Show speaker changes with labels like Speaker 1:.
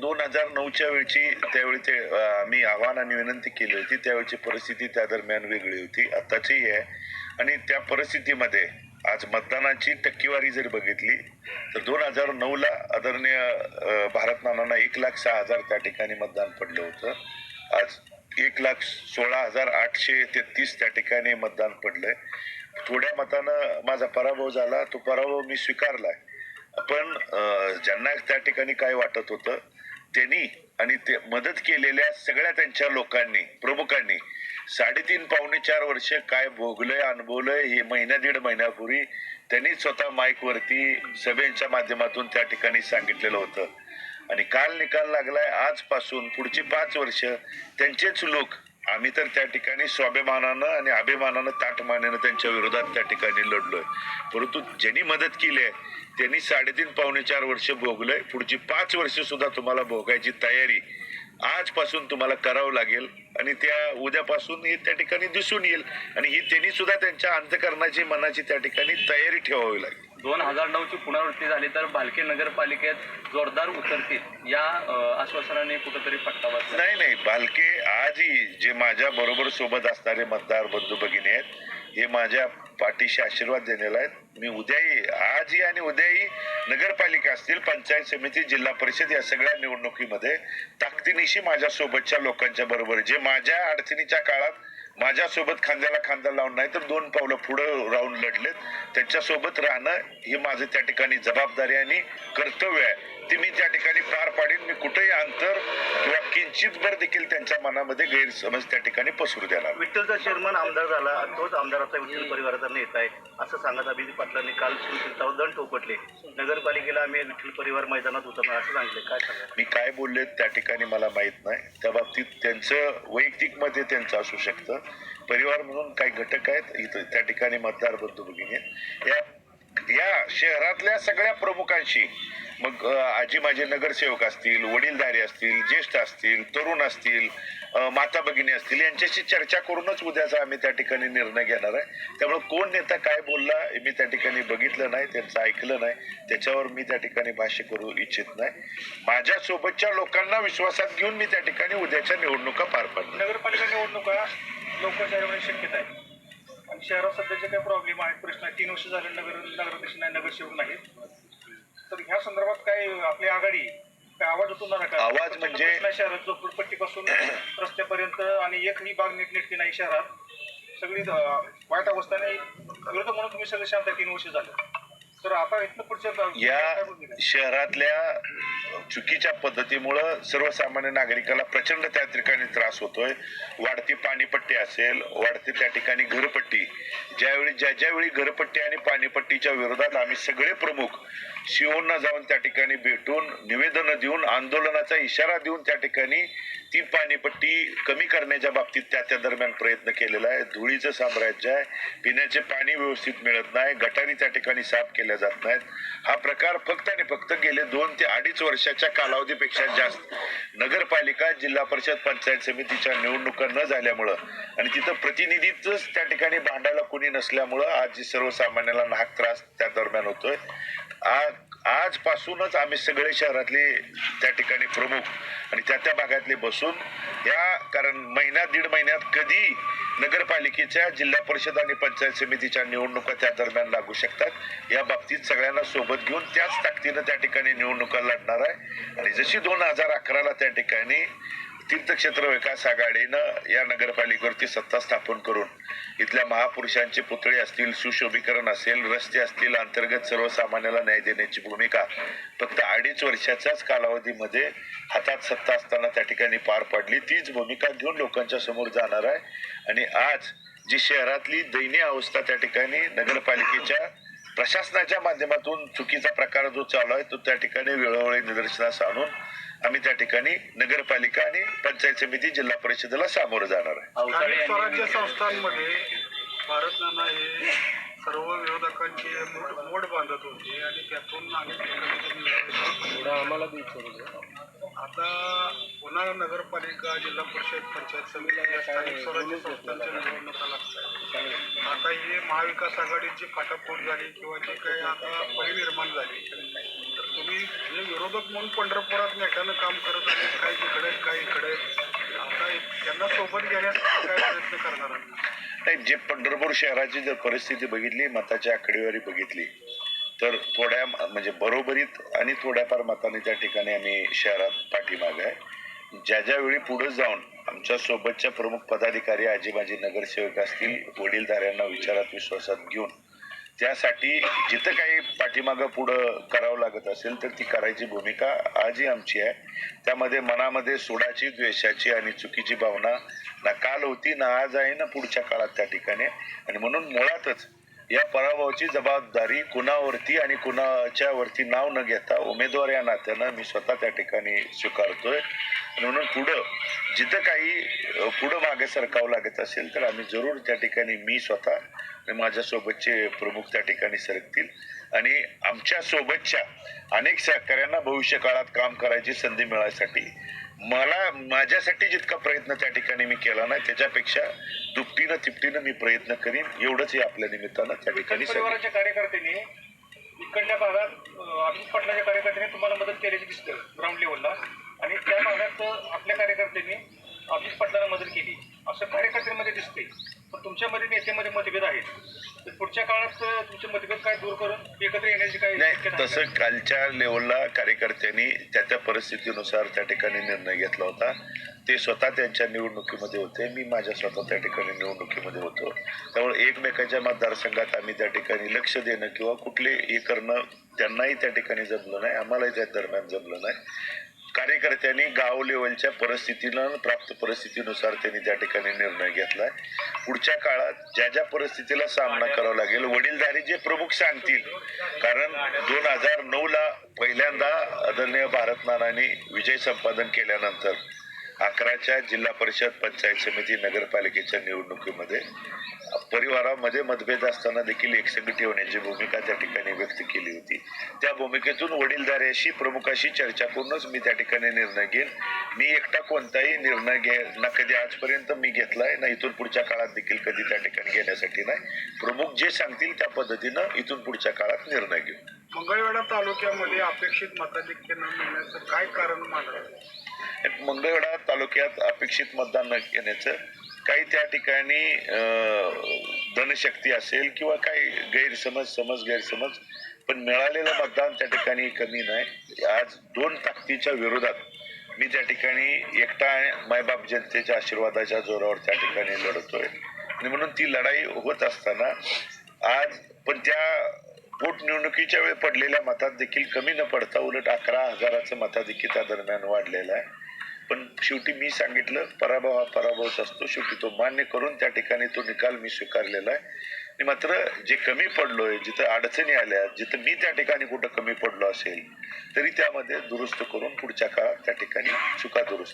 Speaker 1: दोन हजार नऊच्या वेळची त्यावेळी ते मी आव्हान आणि विनंती केली होती. त्यावेळची परिस्थिती त्या दरम्यान वेगळी होती. आताची आहे. आणि त्या परिस्थितीमध्ये आज मतदानाची टक्केवारी जर बघितली तर दोन हजार नऊला आदरणीय भारत नानांना एक लाख सहा हजार त्या ठिकाणी मतदान पडलं होतं. आज एक लाख सोळा हजार आठशे तेहतीस त्या ठिकाणी मतदान पडलंय. थोड्या मतानं माझा पराभव झाला. तो पराभव मी स्वीकारलाय. पण ज्यांना त्या ठिकाणी काय वाटत होतं त्यांनी आणि ते मदत केलेल्या सगळ्या त्यांच्या लोकांनी प्रमुखांनी साडेतीन पावणे चार वर्ष काय भोगलंय अनुभवलंय हे महिन्या दीड महिन्यापूर्वी त्यांनी स्वतः माईकवरती सभेच्या माध्यमातून त्या ठिकाणी सांगितलेलं होतं. आणि काल निकाल लागलाय आजपासून पुढची पाच वर्ष त्यांचेच लोक आम्ही तर त्या ठिकाणी स्वाभिमानानं आणि अभिमानानं ताटमानेनं त्यांच्या विरोधात त्या ठिकाणी लढलोय. परंतु ज्यांनी मदत केली आहे त्यांनी साडेतीन पावणे चार वर्ष भोगलंय. पुढची पाच वर्ष सुद्धा तुम्हाला भोगायची तयारी आजपासून तुम्हाला करावं लागेल आणि त्या उद्यापासून हे त्या ठिकाणी दिसून येईल. आणि ही त्यांनी सुद्धा त्यांच्या अंतकरणाची मनाची त्या ठिकाणी तयारी ठेवावी लागेल.
Speaker 2: दोन हजार नऊची पुनरावृत्ती झाली तर भालके नगरपालिकेत जोरदार उतरतील या आश्वासनाने कुठंतरी फटका बसला.
Speaker 1: नाही नाही. भालके आजही जे माझ्या बरोबर सोबत असणारे मतदार बंधू भगिनी आहेत हे माझ्या पाठीशी आशीर्वाद देण्याला आहेत. मी उद्याही आजही आणि उद्याही नगरपालिका असतील पंचायत समिती जिल्हा परिषद या सगळ्या निवडणुकीमध्ये ताकदीनिशी माझ्या सोबतच्या लोकांच्या बरोबर जे माझ्या अडचणीच्या काळात माझ्यासोबत खांद्याला खांदा लावून नाही तर दोन पावलं पुढं राहून लढलेत. त्यांच्यासोबत राहणं हे माझं त्या ठिकाणी जबाबदारी आणि कर्तव्य आहे. ते मी त्या ठिकाणी पार पाडीन. मी कुठेही अंतर किंवा किंचितभर देखील त्यांच्या मनामध्ये गैरसमज त्या ठिकाणी पसरू देणार.
Speaker 3: विठ्ठलचा चेअरमन आमदार झाला. तोच आमदाराचा विठ्ठल परिवाराचा नेता आहे. असं सांगत अभिजित पाटलांनी काल शिवसेनेचा दंड टोपटले नगरपालिकेला आम्ही विठ्ठल परिवार मैदानात उतरणार असं सांगितलं. काय सांगा
Speaker 1: मी काय बोलले त्या ठिकाणी मला माहीत नाही. त्या बाबतीत त्यांचं वैयक्तिकमध्ये त्यांचं असू शकतं. परिवार म्हणून काही घटक आहेत. इथं त्या ठिकाणी मतदार बंधू भगिनी. या या शहरातल्या सगळ्या प्रमुखांशी मग आजी माझे नगरसेवक असतील वडीलधारी असतील ज्येष्ठ असतील तरुण असतील माता भगिनी असतील यांच्याशी चर्चा करूनच उद्याचा आम्ही त्या ठिकाणी निर्णय घेणार आहे. त्यामुळे कोण नेता काय बोलला मी त्या ठिकाणी बघितलं नाही त्यांचं ऐकलं नाही. त्याच्यावर मी त्या ठिकाणी भाष्य करू इच्छित नाही. माझ्या सोबतच्या लोकांना विश्वासात घेऊन मी त्या ठिकाणी उद्याच्या निवडणुका पार पाडणार.
Speaker 4: नगरपालिका निवडणुका लवकर होण्याची शक्यता आहे. आणि शहरात सध्याचे काही प्रॉब्लेम आहेत. प्रश्न तीन वर्ष झाले नगर नगराध्यक्ष नाही नगरसेवक नाहीत. तर ह्या संदर्भात काय आपली आघाडी काय आवाज उठवणार का?
Speaker 1: आवाज म्हणजे-
Speaker 4: शहरात झोपडपट्टीपासून रस्त्यापर्यंत आणि एकही बाग नीटनेटकी नाही शहरात सगळी अं, वाईट अवस्थाने विरोधक म्हणून तुम्ही सगळे शांत तीन वर्ष झाले.
Speaker 1: या? शहरातल्या चुकीच्या पद्धतीमुळं सर्वसामान्य नागरिकाला प्रचंड त्या ठिकाणी त्रास होतोय वाढती पाणीपट्टी असेल वाढती त्या ठिकाणी घरपट्टी ज्यावेळी ज्या ज्यावेळी घरपट्टी आणि पाणीपट्टीच्या विरोधात आम्ही सगळे प्रमुख शिवोंना जाऊन त्या ठिकाणी भेटून निवेदनं देऊन आंदोलनाचा इशारा देऊन त्या ठिकाणी ती पाणीपट्टी कमी करण्याच्या बाबतीत त्या त्या दरम्यान प्रयत्न केलेला आहे. धुळीचं साम्राज्य आहे. पिण्याचे पाणी व्यवस्थित मिळत नाही. गटारी त्या ठिकाणी साफ केल्या जात नाहीत. हा प्रकार फक्त आणि फक्त गेले दोन ते अडीच वर्षाच्या कालावधीपेक्षा जास्त. नगरपालिका जिल्हा परिषद पंचायत समितीच्या निवडणुका न झाल्यामुळं आणि तिथं प्रतिनिधीच त्या ठिकाणी भांडायला कोणी नसल्यामुळं आज जी सर्वसामान्याला नाहक त्रास त्या दरम्यान होतोय. आज आजपासूनच आम्ही सगळे शहरातले त्या ठिकाणी प्रमुख आणि त्या त्या भागातले बसून या कारण महिना दीड महिन्यात कधी नगरपालिकेच्या जिल्हा परिषद आणि पंचायत समितीच्या निवडणुका त्या दरम्यान लागू शकतात या बाबतीत सगळ्यांना सोबत घेऊन त्याच ताकदीनं त्या ठिकाणी निवडणुका लढणार आहे. आणि जशी दोन हजार अकराला त्या ठिकाणी तीर्थक्षेत्र विकास आघाडीनं या नगरपालिकेवरती सत्ता स्थापन करून इथल्या महापुरुषांचे पुतळे असतील सुशोभीकरण असेल रस्ते असतील अंतर्गत सर्वसामान्याला न्याय देण्याची भूमिका फक्त अडीच वर्षाच्याच कालावधीमध्ये हातात सत्ता असताना त्या ठिकाणी पार पाडली. तीच भूमिका घेऊन लोकांच्या समोर जाणार आहे. आणि आज जी शहरातली दयनीय अवस्था त्या ठिकाणी नगरपालिकेच्या प्रशासनाच्या माध्यमातून चुकीचा प्रकार जो चालू आहे तो त्या ठिकाणी वेळोवेळी निदर्शनास आणून आम्ही त्या ठिकाणी नगरपालिका आणि पंचायत समिती जिल्हा परिषदेला सामोरं जाणार आहे.
Speaker 5: स्वराज्य संस्थांमध्ये भारत नाना हे सर्व विरोधकांची मोड मोड बांधत होते आणि त्यातून मिळवले. आता पुन्हा नगरपालिका जिल्हा परिषद पंचायत समिती स्थानिक स्वराज्य संस्थांच्या निवडणुका लागतात. आता हे महाविकास आघाडीची फाटाफूट झाली किंवा जे काही आता परिनिर्माण झाली तुम्ही जे विरोधक म्हणून पंढरपुरात नेटानं काम करत आले काय तिकडे काय इकडे आता त्यांना सोबत घेण्यासाठी काय प्रयत्न करणार
Speaker 1: नाही जे पंढरपूर शहराची जर परिस्थिती बघितली मताची आकडेवारी बघितली तर थोड्या म्हणजे बरोबरीत आणि थोड्याफार मताने त्या ठिकाणी आम्ही शहरात पाठीमागे आहे. ज्या ज्या वेळी पुढे जाऊन आमच्या सोबतच्या प्रमुख पदाधिकारी आजीबाजी नगरसेवक असतील वडीलधाऱ्यांना विचारात विश्वासात घेऊन त्यासाठी जिथं काही पाठीमागं पुढं करावं लागत असेल तर ती करायची भूमिका आजही आमची आहे. त्यामध्ये मनामध्ये सोडाची द्वेषाची आणि चुकीची भावना ना काल होती ना आज आहे ना पुढच्या काळात त्या ठिकाणी आणि म्हणून मुळातच या पराभवाची जबाबदारी कुणावरती आणि कुणाच्या वरती नाव न घेता उमेदवार या नात्यानं मी स्वतः त्या ठिकाणी स्वीकारतोय. म्हणून पुढं जिथं काही पुढं मागे सरकावं लागत असेल तर आम्ही जरूर त्या ठिकाणी मी स्वतः आणि माझ्यासोबतचे प्रमुख त्या ठिकाणी सरकतील. आणि आमच्या सोबतच्या अनेक सहकाऱ्यांना भविष्य काळात काम करायची संधी मिळायसाठी मला माझ्यासाठी जितका प्रयत्न त्या ठिकाणी मी केला नाही त्याच्यापेक्षा दुपटीनं तिपटीनं मी प्रयत्न करीन. एवढंच हे आपल्या निमित्तानं त्या ठिकाणी.
Speaker 4: परिवाराच्या कार्यकर्त्यांनी इकडल्या भागात अभिजित पाटलाच्या कार्यकर्त्यांनी तुम्हाला मदत केल्याची दिसतं ग्राउंड लेवलला आणि त्या भागात आपल्या कार्यकर्त्यांनी अभिजित पाटलाला मदत केली. असं कार्यकर्त्यांमध्ये दिसते पण तुमच्यामध्ये नेत्यामध्ये मतभेद आहेत. तर पुढच्या काळात तुमचे मतभेद काय दूर करून एकत्र येण्याची काय
Speaker 1: नाही तसं? कालच्या लेवलला कार्यकर्त्यांनी त्या त्या परिस्थितीनुसार त्या ठिकाणी निर्णय घेतला होता. ते स्वतः त्यांच्या निवडणुकीमध्ये होते. मी माझ्या स्वतः त्या ठिकाणी निवडणुकीमध्ये होतो. त्यामुळे एकमेकाच्या मतदारसंघात आम्ही त्या ठिकाणी लक्ष देणं किंवा कुठले हे करणं त्यांनाही त्या ठिकाणी जमलं नाही आम्हालाही त्या दरम्यान जमलं नाही. कार्यकर्त्यांनी गाव लेवलच्या परिस्थितीनं प्राप्त परिस्थितीनुसार त्यांनी त्या ठिकाणी निर्णय घेतलाय. पुढच्या काळात ज्या ज्या परिस्थितीला सामना करावा लागेल वडीलधारी जे प्रमुख सांगतील. कारण दोन हजार नऊ ला पहिल्यांदा आदरणीय भारत नानांनी विजय संपादन केल्यानंतर अकराच्या जिल्हा परिषद पंचायत समिती नगरपालिकेच्या निवडणुकीमध्ये परिवारामध्ये मतभेद असताना देखील एकसंगती होण्याची भूमिका त्या ठिकाणी व्यक्त केली होती. त्या भूमिकेतून वडीलधाऱ्याशी प्रमुखाशी चर्चा करूनच मी त्या ठिकाणी निर्णय घेईन. मी एकटा कोणताही निर्णय घे ना कधी आजपर्यंत मी घेतलाय ना इथून पुढच्या काळात देखील कधी त्या ठिकाणी घेण्यासाठी नाही. प्रमुख जे सांगतील त्या पद्धतीनं इथून पुढच्या काळात निर्णय घेऊ.
Speaker 5: मंगळवेढा तालुक्यामध्ये अपेक्षित मताधिक्य न मिळण्याचं काय कारण मानलं?
Speaker 1: मंगळवेढा तालुक्यात अपेक्षित मतदान न घेण्याचं काही त्या ठिकाणी धनशक्ती असेल किंवा काही गैरसमज समज गैरसमज पण मिळालेलं मतदान त्या ठिकाणी कमी नाही. आज दोन ताकदीच्या विरोधात मी त्या ठिकाणी एकटा मायबाप जनतेच्या आशीर्वादाच्या जोरावर त्या ठिकाणी लढतोय. आणि म्हणून ती लढाई होत असताना आज पण त्या पोटनिवडणुकीच्या वेळी पडलेल्या मतात देखील कमी न पडता उलट अकरा हजाराचं मताधिक्य त्या दरम्यान वाढलेलं आहे. पण शेवटी मी सांगितलं पराभव हा पराभवच असतो. शेवटी तो मान्य करून त्या ठिकाणी तो निकाल मी स्वीकारलेला आहे. मात्र जे कमी पडलोय जिथं अडचणी आल्या जिथं मी त्या ठिकाणी कुठं कमी पडलो असेल तरी त्यामध्ये दुरुस्त करून पुढच्या काळात त्या ठिकाणी चुका दुरुस्त